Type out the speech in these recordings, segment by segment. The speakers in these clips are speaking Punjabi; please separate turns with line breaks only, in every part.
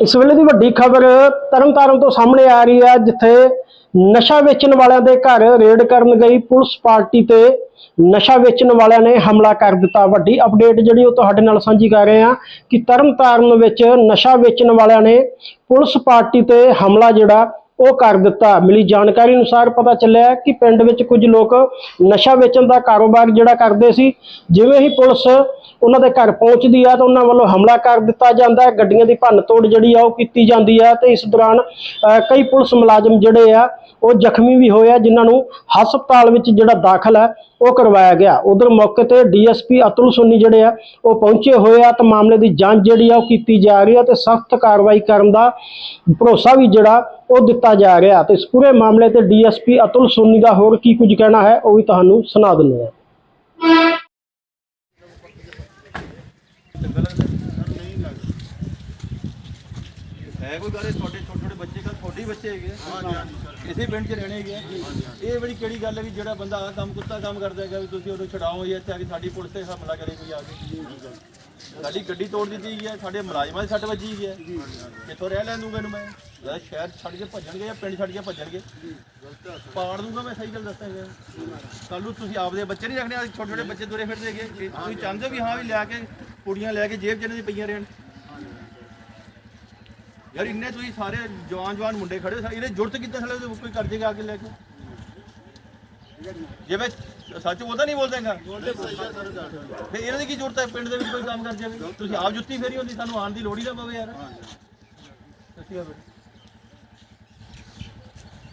ਇਸ ਵੇਲੇ ਦੀ ਵੱਡੀ ਖਬਰ ਤਰਨਤਾਰਨ ਤੋਂ ਸਾਹਮਣੇ ਆ ਰਹੀ ਹੈ, ਜਿੱਥੇ ਨਸ਼ਾ ਵੇਚਣ ਵਾਲਿਆਂ ਦੇ ਘਰ ਰੇਡ ਕਰਨ ਗਈ ਪੁਲਿਸ ਪਾਰਟੀ ਤੇ ਨਸ਼ਾ ਵੇਚਣ ਵਾਲਿਆਂ ਨੇ ਹਮਲਾ ਕਰ ਦਿੱਤਾ। ਵੱਡੀ ਅਪਡੇਟ ਜਿਹੜੀ ਉਹ ਤੁਹਾਡੇ ਨਾਲ ਸਾਂਝੀ ਕਰ ਰਹੇ ਹਾਂ ਕਿ ਤਰਨਤਾਰਨ ਵਿੱਚ ਨਸ਼ਾ ਵੇਚਣ ਵਾਲਿਆਂ ਨੇ ਪੁਲਿਸ ਪਾਰਟੀ ਤੇ ਹਮਲਾ ਜਿਹੜਾ ਉਹ ਕਰ ਦਿੱਤਾ। ਮਿਲੀ ਜਾਣਕਾਰੀ ਅਨੁਸਾਰ ਪਤਾ ਚੱਲਿਆ ਕਿ ਪਿੰਡ ਵਿੱਚ ਕੁਝ ਲੋਕ ਨਸ਼ਾ ਵੇਚਣ ਦਾ ਕਾਰੋਬਾਰ ਜਿਹੜਾ ਕਰਦੇ ਸੀ, ਜਿਵੇਂ ਹੀ ਪੁਲਿਸ ਉਹਨਾਂ ਦੇ ਘਰ ਪਹੁੰਚਦੀ ਆ ਤਾਂ ਉਹਨਾਂ ਵੱਲੋਂ ਹਮਲਾ ਕਰ ਦਿੱਤਾ ਜਾਂਦਾ ਹੈ। ਗੱਡੀਆਂ ਦੀ ਭੰਨ ਤੋੜ ਜਿਹੜੀ ਆ ਉਹ ਕੀਤੀ ਜਾਂਦੀ ਆ ਤੇ ਇਸ ਦੌਰਾਨ ਕਈ ਪੁਲਿਸ ਮੁਲਾਜ਼ਮ ਜਿਹੜੇ ਆ, ਉਹ ਜ਼ਖਮੀ ਵੀ ਹੋਏ ਆ, ਜਿਨ੍ਹਾਂ ਨੂੰ ਹਸਪਤਾਲ ਵਿੱਚ ਜਿਹੜਾ ਦਾਖਲ ਹੈ, ਉਹ ਕਰਵਾਇਆ ਗਿਆ। ਉਧਰ ਮੌਕੇ ਤੇ ਡੀਐਸਪੀ ਅਤੁਲ ਸੁੰਨੀ ਜਿਹੜੇ ਆ, ਉਹ ਪਹੁੰਚੇ ਹੋਏ ਆ ਤੇ ਮਾਮਲੇ ਦੀ ਜਾਂਚ ਜਿਹੜੀ ਆ ਉਹ ਕੀਤੀ ਜਾ ਰਹੀ ਆ ਤੇ ਸਖਤ ਕਾਰਵਾਈ ਕਰਨ ਦਾ ਭਰੋਸਾ ਵੀ ਜਿਹੜਾ ਉਹ ਦਿੱਤਾ ਜਾ ਰਿਹਾ। ਤੇ ਇਸ ਪੂਰੇ ਮਾਮਲੇ ਤੇ ਡੀਐਸਪੀ ਅਤੁਲ ਸੁੰਨੀ ਦਾ ਹੋਰ ਕੀ ਕੁਝ ਕਹਿਣਾ ਹੈ, ਉਹ ਵੀ ਤੁਹਾਨੂੰ ਸੁਣਾ ਦਿੰਦੇ ਹਾਂ।
ਹੈ। ਕੋਈ ਗੱਲ ਇਹ ਤੁਹਾਡੇ ਛੋਟੇ ਛੋਟੇ ਬੱਚੇ ਕੱਲ ਤੁਹਾਡੇ ਬੱਚੇ ਹੈਗੇ ਆ? ਇਸੇ ਪਿੰਡ 'ਚ ਰਹਿਣੇ ਹੈਗੇ ਆ। ਇਹ ਬੜੀ ਕਿਹੜੀ ਗੱਲ ਹੈ ਵੀ ਜਿਹੜਾ ਬੰਦਾ ਆ ਕੰਮ ਕੁੱਤਾ ਕੰਮ ਕਰਦਾ ਹੈਗਾ ਵੀ ਤੁਸੀਂ ਉਹਨੂੰ ਛਡਾਓ ਜਾਂ ਇੱਥੇ ਆ ਕੇ ਸਾਡੀ ਪੁਲਿਸ ਤੇ ਹਮਲਾ ਕਰੇ ਕੋਈ ਆ ਕੇ। ਸਾਡੀ ਗੱਡੀ ਤੋੜ ਦਿੱਤੀ ਗਈ ਹੈ ਸਾਡੇ ਮੁਲਾਜ਼ਮਾਂ ਦੀ ਸੱਟ ਵੱਜੀ ਗਈ ਹੈ। ਕਿੱਥੋਂ ਰਹਿ ਲੈਣ ਦੂੰਗਾ ਇਹਨੂੰ ਮੈਂ? ਯਾਰ ਸ਼ਹਿਰ ਛੱਡ ਕੇ ਭੱਜਣਗੇ ਜਾਂ ਪਿੰਡ ਛੱਡ ਕੇ ਭੱਜਣਗੇ? ਪਾੜ ਦੂੰਗਾ ਮੈਂ ਸਹੀ ਗੱਲ ਦੱਸਦਾ ਹੈਗਾ ਕੱਲ ਨੂੰ ਤੁਸੀਂ ਆਪਦੇ ਬੱਚੇ ਨਹੀਂ ਰੱਖਣੇ ਛੋਟੇ ਛੋਟੇ ਬੱਚੇ ਤੁਰੇ ਫਿਰਦੇ ਹੈਗੇ। ਕਿ ਤੁਸੀਂ ਚਾਹੁੰਦੇ ਹੋ ਵੀ ਹਾਂ ਵੀ ਲਿਆ ਕੇ ਕੁੜੀਆਂ ਲੈ ਕੇ ਜੇਬ 'ਚ ਇਹਨਾਂ ਦੀ ਪਈਆਂ ਰਹਿਣ? ਯਾਰ ਇੰਨੇ ਤੁਸੀਂ ਸਾਰੇ ਜਵਾਨ ਜਵਾਨ ਮੁੰਡੇ ਖੜੇ ਹੋ, ਇਹਨੇ ਜੁਰਤ ਕਿੱਦਾਂ ਸਾਲੇ ਉਹਦੇ ਕੋਈ ਕਰ ਜੇਗਾ ਆ ਕੇ ਲੈ ਕੇ? ਜੇ ਮੈਂ ਸੱਚ ਉਹਦਾ ਨਹੀਂ ਬੋਲਦਾਗਾ ਫਿਰ ਇਹਨਾਂ ਦੀ ਕੀ ਜ਼ਰੂਰਤ ਹੈ? ਪਿੰਡ ਦੇ ਵਿੱਚ ਕੋਈ ਕੰਮ ਕਰ ਜਾਵੇ ਤੁਸੀਂ ਆਪ ਜੁੱਤੀ ਫੇਰੀ ਹੁੰਦੀ ਸਾਨੂੰ ਆਉਣ ਦੀ ਲੋੜ ਹੀ ਨਾ ਪਵੇ ਯਾਰ। ਸੱਚੀ ਗੱਲ ਹੈ।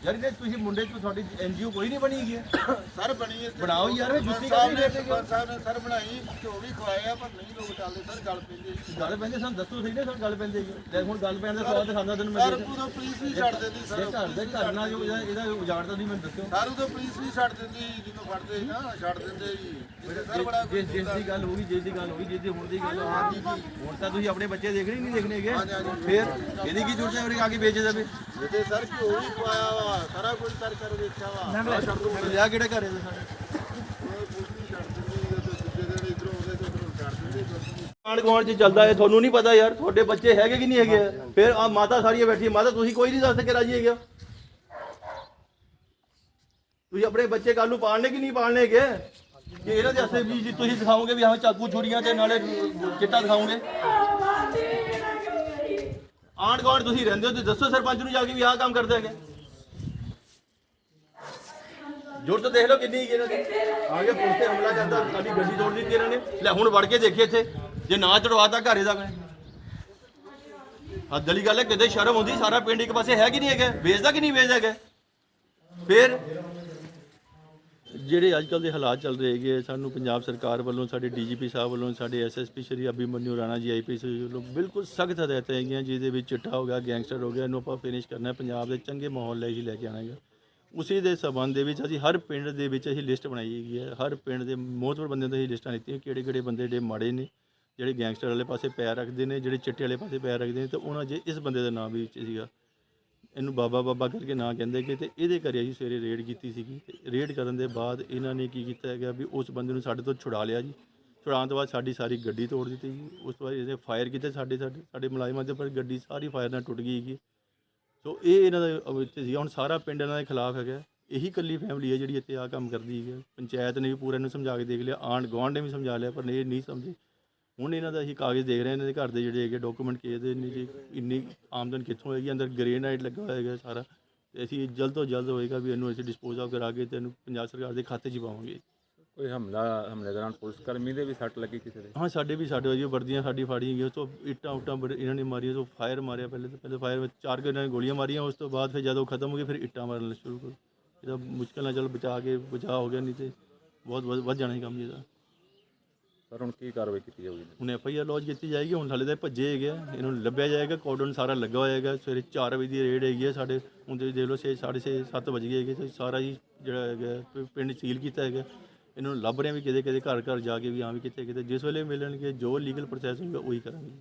ਯਾਰ ਇਹਨੇ ਤੁਸੀਂ ਮੁੰਡੇ ਚ ਤੁਹਾਡੀ ਐਨਜੀਓ ਕੋਈ ਨਹੀਂ ਬਣੀ ਹੈਗੀ? ਹੈ।
ਸਰ ਬਣੀ ਹੈ
ਬਣਾਓ ਯਾਰ ਇਹ ਜੁੱਤੀ
ਸਾਹਿਬ ਨੇ ਸਰਪੰਚ ਸਾਹਿਬ ਨੇ ਸਰ ਬਣਾਈ ਘਿਓ ਵੀ ਖਵਾਇਆ ਪਰ ਨਹੀਂ ਲੋਕ ਚੱਲਦੇ। ਸਰ ਗੱਲ ਪੈਂਦੀ
ਗੱਲ ਪੈਂਦੇ ਸਾਨੂੰ ਦੱਸੋ ਸਹੀ ਨਾ ਸਾਨੂੰ ਗੱਲ ਪੈਂਦੀ ਹੈਗੀ। ਲੈ ਹੁਣ ਗੱਲ ਪੈਣ ਦਾ ਸਵਾਲ ਤੇ ਸਾਨੂੰ ਤੈਨੂੰ ਮੈਂ
ਸਰ ਉਦੋਂ ਪੁਲਿਸ ਵੀ ਛੱਡ ਦਿੰਦੀ ਸਰ।
ਘਰ ਦੇ ਘਰ ਨਾਲ ਜੋ ਇਹਦਾ ਇਹਦਾ ਉਜਾੜਦਾ ਨਹੀਂ ਮੈਨੂੰ ਦੱਸਿਓ।
ਸਰ ਉਦੋਂ ਪੁਲਿਸ ਵੀ ਛੱਡ ਦਿੰਦੀ ਜਦੋਂ ਫੜਦੇ ਨਾ ਛੱਡ ਦਿੰਦੇ ਜੀ ਸਰ
ਜਿਸ ਜਿਸ ਦੀ ਗੱਲ ਹੋਗੀ ਜਿਸ ਦੀ ਗੱਲ ਹੋਗੀ ਜਿਸ ਦੀ ਹੁਣ ਦੀ ਗੱਲ ਹੋਗੀ ਹੁਣ ਤਾਂ ਤੁਸੀਂ ਆਪਣੇ ਬੱਚੇ ਦੇਖਣੇ ਹੀ ਨਹੀਂ ਦੇਖਣੇਗੇ ਫਿਰ ਇਹਦੀ ਕੀ ਜ਼ਰੂਰਤ ਹੈ ਉਹਨੇ ਆ ਕੇ ਵੇਚ ਦੇਵੇ
ਇਹਦੇ ਸਰ ਘਿਓ ਵੀ ਖਵਾਇਆ ਵਾ ਸਾਰਾ ਕੁਝ ਕਰ ਕਰ ਵੇਖਿਆ ਵਾ
ਲਿਆ ਕਿਹੜੇ ਘਰੇ ਦੇ ਸਾਡੇ
ਉਹ ਪੁਲਿਸ ਵੀ ਛੱਡ ਦਿੰਦੀ ਜਦੋਂ ਦੂਜੇ ਦਿਨ ਇਧਰੋਂ ਆਉਂਦੇ ਤੇ ਉਧਰੋਂ ਛੱਡ ਦਿੰਦੇ ਕੁਛ ਨੀ।
ਆਂਢ ਗੁਆਂਢ ਚ ਚੱਲਦਾ ਹੈ ਤੁਹਾਨੂੰ ਨਹੀਂ ਪਤਾ ਯਾਰ ਤੁਹਾਡੇ ਬੱਚੇ ਹੈਗੇ ਕਿ ਨਹੀਂ ਹੈਗੇ? ਫਿਰ ਆ ਮਾਤਾ ਸਾਰੀਆਂ ਬੈਠੀ ਮਾਤਾ ਤੁਸੀਂ ਕੋਈ ਨਹੀਂ ਦੱਸ ਸਕੇ ਰਾਜੀ ਹੈਗੇ। ਤੁਸੀਂ ਆਪਣੇ ਬੱਚੇ ਕੱਲ ਨੂੰ ਪਾਲਣੇ ਕਿ ਨਹੀਂ ਪਾਲਣੇ ਹੈਗੇ? ਕਿ ਇਹਨਾਂ ਦੇ ਅਸੇ ਵੀ ਜੀ ਤੁਸੀਂ ਦਿਖਾਓਗੇ ਵੀ ਹਾਂ ਚਾਕੂ ਛੁਰੀਆਂ ਤੇ ਨਾਲੇ ਚਿੱਟਾ ਦਿਖਾਓਗੇ ਆਂਢ ਗੁਆਂਢ ਤੁਸੀਂ ਰਹਿੰਦੇ ਹੋ ਤੇ ਦੱਸੋ ਸਰਪੰਚ ਨੂੰ ਜਾ ਕੇ ਵੀ ਆਹ ਕੰਮ ਕਰਦੇ ਹੈਗੇ। ਜੁਰਤ ਦੇਖ ਲਓ ਕਿੰਨੀ ਹੈਗੀ ਇਹਨਾਂ ਦੀ। ਆਗੇ ਪੁਲਿਸ ਤੇ ਹਮਲਾ ਕਰਦਾ, ਸਾਡੀ ਗੱਡੀ ਤੋੜ ਦਿੱਤੀ ਇਹਨਾਂ ਨੇ। ਲੈ, ਹੁਣ ਵੜ ਕੇ ਦੇਖੇ ਇੱਥੇ। ਜੇ ਨਾ ਚੜਵਾਤਾ ਘਰੇ ਦਾ ਮੈਂ। ਹੱਦ ਵਾਲੀ ਗੱਲ ਹੈ, ਕਿਤੇ ਸ਼ਰਮ ਹੁੰਦੀ ਸਾਰਾ ਪਿੰਡ ਇੱਕ ਪਾਸੇ ਹੈ ਕਿ ਨਹੀਂ ਹੈਗਾ? ਵੇਚਦਾ ਕਿ ਨਹੀਂ ਵੇਚਦਾ ਹੈਗਾ? ਫਿਰ ਜਿਹੜੇ ਅੱਜ ਕੱਲ ਦੇ ਹਾਲਾਤ ਚੱਲ ਰਹੇ ਹੈਗੇ ਸਾਨੂੰ ਪੰਜਾਬ ਸਰਕਾਰ ਵੱਲੋਂ, ਸਾਡੇ ਡੀਜੀਪੀ ਸਾਹਿਬ ਵੱਲੋਂ, ਸਾਡੇ ਐਸਐਸਪੀ ਸ਼੍ਰੀ ਅਭਿਮਨਿਊ ਰਾਣਾ ਜੀ ਆਈਪੀਐਸ ਵੱਲੋਂ ਬਿਲਕੁਲ ਸਖਤ ਹਦਾਇਤਾਂ ਹੈਗੀਆਂ, ਜਿਹਦੇ ਵਿੱਚ ਚਿੱਟਾ ਹੋ ਗਿਆ, ਗੈਂਗਸਟਰ ਹੋ ਗਿਆ, ਇਹਨੂੰ ਆਪਾਂ ਫਿਨਿਸ਼ ਕਰਨਾ ਪੰਜਾਬ ਦੇ ਚੰਗੇ ਮਾਹੌਲ ਲਈ ਹੀ ਲੈ ਕੇ ਆਉਣਾ ਹੈਗਾ। ਉਸੇ ਦੇ ਸਬੰਧ ਦੇ ਵਿੱਚ ਅਸੀਂ ਹਰ ਪਿੰਡ ਦੇ ਵਿੱਚ ਅਸੀਂ ਲਿਸਟ ਬਣਾਈ ਹੈਗੀ ਹੈ। ਹਰ ਪਿੰਡ ਦੇ ਮੋਹਤਵਰ ਬੰਦਿਆਂ ਤੋਂ ਅਸੀਂ ਲਿਸਟਾਂ ਲਿੱਤੀਆਂ ਕਿਹੜੇ ਕਿਹੜੇ ਬੰਦੇ ਜਿਹੜੇ ਮਾੜੇ ਨੇ, ਜਿਹੜੇ ਗੈਂਗਸਟਰ ਵਾਲੇ ਪਾਸੇ ਪੈਰ ਰੱਖਦੇ ਨੇ, ਜਿਹੜੇ ਚਿੱਟੇ ਵਾਲੇ ਪਾਸੇ ਪੈਰ ਰੱਖਦੇ ਨੇ, ਤੇ ਉਹਨਾਂ ਜੇ ਇਸ ਬੰਦੇ ਦਾ ਨਾਮ ਵੀ ਵਿੱਚ ਸੀਗਾ। ਇਹਨੂੰ ਬਾਬਾ ਬਾਬਾ ਕਰਕੇ ਨਾਂ ਕਹਿੰਦੇ ਕਿ ਤੇ ਇਹਦੇ ਘਰੇ ਅਸੀਂ ਸਵੇਰੇ ਰੇਡ ਕੀਤੀ ਸੀਗੀ। ਤੇ ਰੇਡ ਕਰਨ ਦੇ ਬਾਅਦ ਇਹਨਾਂ ਨੇ ਕੀ ਕੀਤਾ ਹੈਗਾ ਵੀ ਉਸ ਬੰਦੇ ਨੂੰ ਸਾਡੇ ਤੋਂ ਛੁਡਾ ਲਿਆ ਜੀ। ਛੁਡਾਉਣ ਤੋਂ ਬਾਅਦ ਸਾਡੀ ਸਾਰੀ ਗੱਡੀ ਤੋੜ ਦਿੱਤੀ ਜੀ। ਉਸ ਤੋਂ ਬਾਅਦ ਇਹਦੇ ਫਾਇਰ ਕੀਤੇ ਸਾਡੇ ਸਾਡੇ ਸਾਡੇ ਮੁਲਾਜ਼ਮਾਂ ਦੇ ਪਰ ਗੱਡੀ ਸਾਰੀ ਫਾਇਰ ਨਾਲ ਟੁੱਟ ਗਈ ਹੈਗੀ। ਸੋ ਇਹ ਇਹਨਾਂ ਦਾ ਇੱਥੇ ਸੀਗਾ। ਹੁਣ ਸਾਰਾ ਪਿੰਡ ਇਹਨਾਂ ਦੇ ਖਿਲਾਫ ਹੈਗਾ। ਇਹੀ ਇਕੱਲੀ ਫੈਮਿਲੀ ਹੈ ਜਿਹੜੀ ਇੱਥੇ ਆ ਕੰਮ ਕਰਦੀ ਹੈ ਪੰਚਾਇਤ ਨੇ ਵੀ ਪੂਰਾ ਇਹਨੂੰ ਸਮਝਾ ਕੇ ਦੇਖ ਲਿਆ। ਆਂਢ ਗੁਆਂਢ ਨੇ ਵੀ ਸਮਝਾ ਲਿਆ, ਪਰ ਇਹ ਨਹੀਂ ਸਮਝੇ। ਹੁਣ ਇਹਨਾਂ ਦਾ ਅਸੀਂ ਕਾਗਜ਼ ਦੇਖ ਰਹੇ ਇਹਨਾਂ ਦੇ ਘਰ ਦੇ ਜਿਹੜੇ ਹੈਗੇ ਡਾਕੂਮੈਂਟ ਕੀ ਇਹਦੇ ਨੇ ਜੀ ਇੰਨੀ ਆਮਦਨ ਕਿੱਥੋਂ ਹੋਏਗੀ ਅੰਦਰ ਗ੍ਰੇਨਾਈਟ ਲੱਗਾ ਹੋਇਆ ਹੈਗਾ ਸਾਰਾ। ਤੇ ਅਸੀਂ ਜਲਦ ਤੋਂ ਜਲਦ ਹੋਏਗਾ ਵੀ ਇਹਨੂੰ ਅਸੀਂ ਡਿਸਪੋਜ਼ ਆਫ ਕਰਾ ਕੇ ਤੇ ਇਹਨੂੰ ਪੰਜਾਬ ਸਰਕਾਰ ਦੇ ਖਾਤੇ 'ਚ ਪਾਵਾਂਗੇ।
ਕੋਈ ਹਮਲਾ ਹਮਲੇ ਦੌਰਾਨ ਪੁਲਿਸ ਕਰਮੀ ਦੇ ਵੀ ਸੱਟ ਲੱਗੀ ਕਿਸੇ ਦੇ?
ਹਾਂ ਸਾਡੇ ਵੀ ਸਾਡੇ ਵਜੀ ਵਰਦੀਆਂ ਸਾਡੀ ਫਾੜੀਆਂ ਗਈਆਂ ਉਸ ਤੋਂ ਇੱਟਾਂ ਉੱਟਾਂ ਬੜੇ ਇਹਨਾਂ ਨੇ ਮਾਰੀਆਂ ਤੋਂ ਫਾਇਰ ਮਾਰਿਆ ਪਹਿਲੇ ਤਾਂ ਪਹਿਲੇ ਫਾਇਰ ਵਿੱਚ ਚਾਰ ਕੁ ਇਹਨਾਂ ਨੇ ਗੋਲੀਆਂ ਮਾਰੀਆਂ ਉਸ ਤੋਂ ਬਾਅਦ ਫਿਰ ਜਦੋਂ ਖਤਮ ਹੋ ਗਏ ਫਿਰ ਇੱਟਾਂ ਮਾਰਨ ਸ਼ੁਰੂ ਕਰ। ਇਹਦਾ ਮੁਸ਼ਕਲ ਨਾਲ ਚੱਲ ਬਚਾ ਕੇ ਬਚਾ ਹੋ ਗਿਆ ਨਹੀਂ ਤੇ ਬਹੁਤ ਵੱਧ ਵੱਧ ਜਾਣਾ ਸੀ ਕੰਮ ਜੀ ਇਹਦਾ।
ਸਰ ਹੁਣ ਕੀ ਕਾਰਵਾਈ ਕੀਤੀ ਜਾਊਗੀ?
ਹੁਣ ਐਫ ਆਈ ਆਰ ਲੌਜ ਕੀਤੀ ਜਾਏਗੀ ਹੁਣ ਹਾਲੇ ਤਾਂ ਇਹ ਭੱਜੇ ਹੈਗੇ ਆ ਇਹਨਾਂ ਲੱਭਿਆ ਜਾਏਗਾ ਕੋਡਨ ਸਾਰਾ ਲੱਗਾ ਹੋਇਆ ਹੈਗਾ ਸਵੇਰੇ 4 ਵਜੇ ਦੀ ਰੇਡ ਹੈਗੀ ਹੈ ਸਾਡੇ ਹੁਣ ਤੁਸੀਂ ਦੇਖ ਲਓ 6 6:30 7 ਵਜ ਗਏ ਹੈਗੇ ਤੇ ਸਾਰਾ ਹੀ ਜਿਹੜਾ ਹੈਗਾ ਪਿੰਡ ਸੀਲ ਕੀਤਾ ਹੈਗਾ। ਇਹਨਾਂ ਨੂੰ ਲੱਭ ਰਹੇ ਆ ਵੀ ਕਿਤੇ ਕਿਤੇ ਘਰ ਘਰ ਜਾ ਕੇ ਵੀ ਹਾਂ ਵੀ ਕਿਤੇ ਕਿਤੇ ਜਿਸ ਵੇਲੇ ਮਿਲਣਗੇ, ਜੋ ਲੀਗਲ ਪ੍ਰੋਸੈਸ ਹੋਊਗਾ, ਉਹੀ ਕਰਾਂਗੇ।